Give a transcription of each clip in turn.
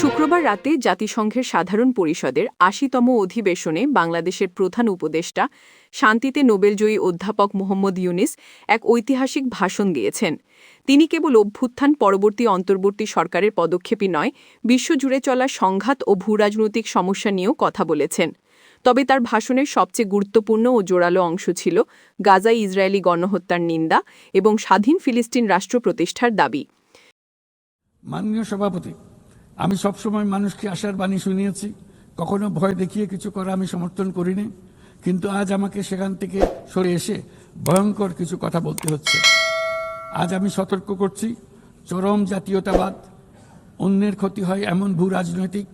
শুক্রবার রাতে জাতিসংঘের সাধারণ পরিষদের আশিতম অধিবেশনে বাংলাদেশের প্রধান উপদেষ্টা, শান্তিতে নোবেলজয়ী অধ্যাপক মোহাম্মদ ইউনিস এক ঐতিহাসিক ভাষণ দিয়েছেন। তিনি কেবল অভ্যুত্থান পরবর্তী অন্তর্বর্তী সরকারের পদক্ষেপই নয়, বিশ্বজুড়ে চলা সংঘাত ও ভূরাজনৈতিক সমস্যা নিয়েও কথা বলেছেন। তবে তার ভাষণের সবচেয়ে গুরুত্বপূর্ণ ও জোরালো অংশ ছিল গাজায় ইসরায়েলি গণহত্যার নিন্দা এবং স্বাধীন ফিলিস্তিন রাষ্ট্র প্রতিষ্ঠার দাবি। মাননীয় সভাপতি আমি সবসময় মানুষকে আশার বাণী শুনিয়েছি। কখনো ভয় দেখিয়ে কিছু করা আমি সমর্থন করিনি। কিন্তু আজ আমাকে সেখান থেকে সরে এসে ভয়ঙ্কর কিছু কথা বলতে হচ্ছে। আজ আমি সতর্ক করছি, চরম জাতীয়তাবাদ, অন্যের ক্ষতি হয় এমন ভূ রাজনৈতিক,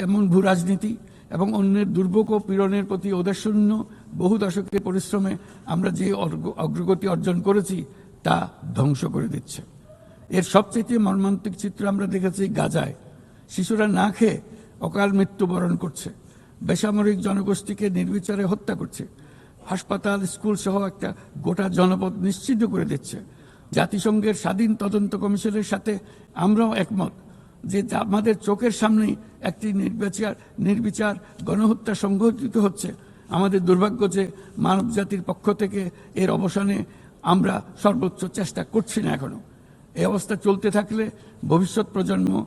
এমন ভূ রাজনীতি এবং অন্যের দুর্ভোগ ও পীড়নের প্রতি ওদেশূন্য বহু দশকের পরিশ্রমে আমরা যে অগ্র- অগ্রগতি অর্জন করেছি তা ধ্বংস করে দিচ্ছে। এর সবচেয়ে মর্মান্তিক চিত্র আমরা দেখেছি গাজায়। শিশুরা না খেয়ে অকাল মৃত্যুবরণ করছে। বেসামরিক জনগোষ্ঠীকে নির্বিচারে হত্যা করছে। হাসপাতাল, স্কুল সহ একটা গোটা জনপদ নিশ্চিত করে দিচ্ছে। জাতিসংঘের স্বাধীন তদন্ত কমিশনের সাথে আমরাও একমত যে আমাদের চোখের সামনেই একটি নির্বিচার নির্বিচার গণহত্যা সংঘটিত হচ্ছে। আমাদের দুর্ভাগ্য যে মানব জাতির পক্ষ থেকে এর অবসানে আমরা সর্বোচ্চ চেষ্টা করছি না এখনও এই অবস্থা চলতে থাকলে ভবিষ্যৎ প্রজন্ম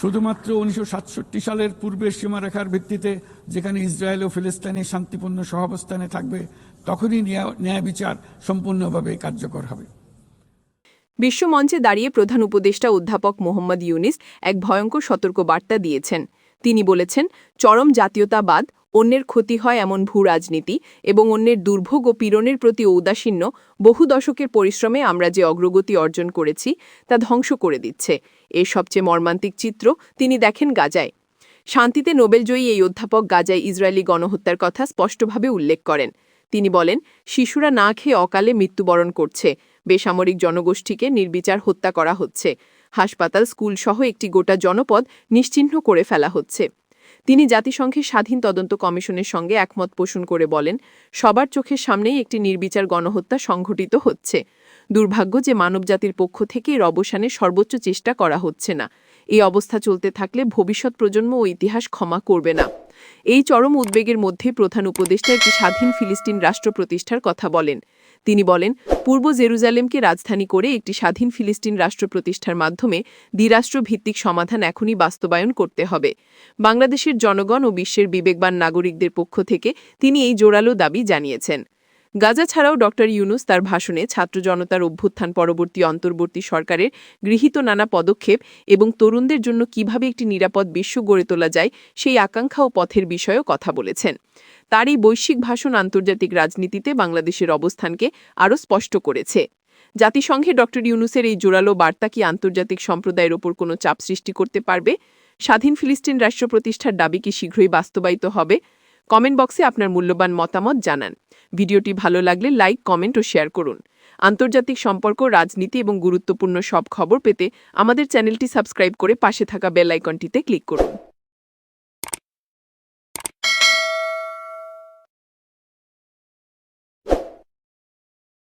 শুধুমাত্র উনিশশো সাতষট্টি সালের পূর্বের সীমারেখার ভিত্তিতে যেখানে ইসরায়েল ও ফিলিস্তানি শান্তিপূর্ণ সহাবস্থানে থাকবে, তখনই ন্যায় বিচার সম্পূর্ণভাবে কার্যকর হবে। বিশ্বমঞ্চে দাঁড়িয়ে প্রধান উপদেষ্টা অধ্যাপক মোহাম্মদ ইউনিস এক ভয়ঙ্কর সতর্ক বার্তা দিয়েছেন। তিনি বলেছেন, চরম জাতীয়তাবাদ অন্যের ক্ষতি হয় এমন ভূ রাজনীতি এবং অন্যের দুর্ভোগ ও পীড়নের প্রতি ঔদাসীন্য বহু দশকের পরিশ্রমে আমরা যে অগ্রগতি অর্জন করেছি, তা ধ্বংস করে দিচ্ছে। এর সবচেয়ে মর্মান্তিক চিত্র তিনি দেখেন গাজায়। শান্তিতে নোবেলজয়ী এই অধ্যাপক গাজায় ইসরায়েলি গণহত্যার কথা স্পষ্টভাবে উল্লেখ করেন। তিনি বলেন, শিশুরা না খেয়ে অকালে মৃত্যুবরণ করছে। বেসামরিক জনগোষ্ঠীকে নির্বিচার হত্যা করা হচ্ছে। হাসপাতাল স্কুলসহ একটি গোটা জনপদ নিশ্চিহ্ন করে ফেলা হচ্ছে। তিনি জাতিসংঘের স্বাধীন তদন্ত কমিশনের সঙ্গে একমত পোষণ করে বলেন, সবার চোখের সামনেই একটি নির্বিচার গণহত্যা সংঘটিত হচ্ছে। দুর্ভাগ্য যে মানবজাতির পক্ষ থেকে এর অবসানে সর্বোচ্চ চেষ্টা করা হচ্ছে না। এই অবস্থা চলতে থাকলে ভবিষ্যৎ প্রজন্ম ও ইতিহাস ক্ষমা করবে না। এই চরম উদ্বেগের মধ্যে প্রধান উপদেষ্টা একটি স্বাধীন ফিলিস্তিন রাষ্ট্র প্রতিষ্ঠার কথা বলেন। তিনি বলেন, পূর্ব জেরুজালেমকে রাজধানী করে একটি স্বাধীন ফিলিস্তিন রাষ্ট্র প্রতিষ্ঠার মাধ্যমে দ্বিরাষ্ট্রভিত্তিক সমাধান এখনই বাস্তবায়ন করতে হবে। বাংলাদেশের জনগণ ও বিশ্বের বিবেকবান নাগরিকদের পক্ষ থেকে তিনি এই জোরালো দাবি জানিয়েছেন। গাজা ছাড়াও ড ইউনুস তার ভাষণে ছাত্র জনতার অভ্যুত্থান পরবর্তী অন্তর্বর্তী সরকারের গৃহীত নানা পদক্ষেপ এবং তরুণদের জন্য কীভাবে একটি নিরাপদ বিশ্ব গড়ে তোলা যায় সেই আকাঙ্ক্ষা ও পথের বিষয়েও কথা বলেছেন। তার এই বৈশ্বিক ভাষণ আন্তর্জাতিক রাজনীতিতে বাংলাদেশের অবস্থানকে আরও স্পষ্ট করেছে। জাতিসংঘে ড ইউনুসের এই জোরালো বার্তা কি আন্তর্জাতিক সম্প্রদায়ের ওপর কোনো চাপ সৃষ্টি করতে পারবে? স্বাধীন ফিলিস্তিন রাষ্ট্র প্রতিষ্ঠার দাবি কি শীঘ্রই বাস্তবায়িত হবে? কমেন্ট বক্সে আপনার মূল্যবান মতামত জানান। ভিডিওটি ভালো লাগলে লাইক, কমেন্ট ও শেয়ার করুন। আন্তর্জাতিক সম্পর্ক, রাজনীতি এবং গুরুত্বপূর্ণ সব খবর পেতে আমাদের চ্যানেলটি সাবস্ক্রাইব করে পাশে থাকা বেল আইকনটিতে ক্লিক করুন।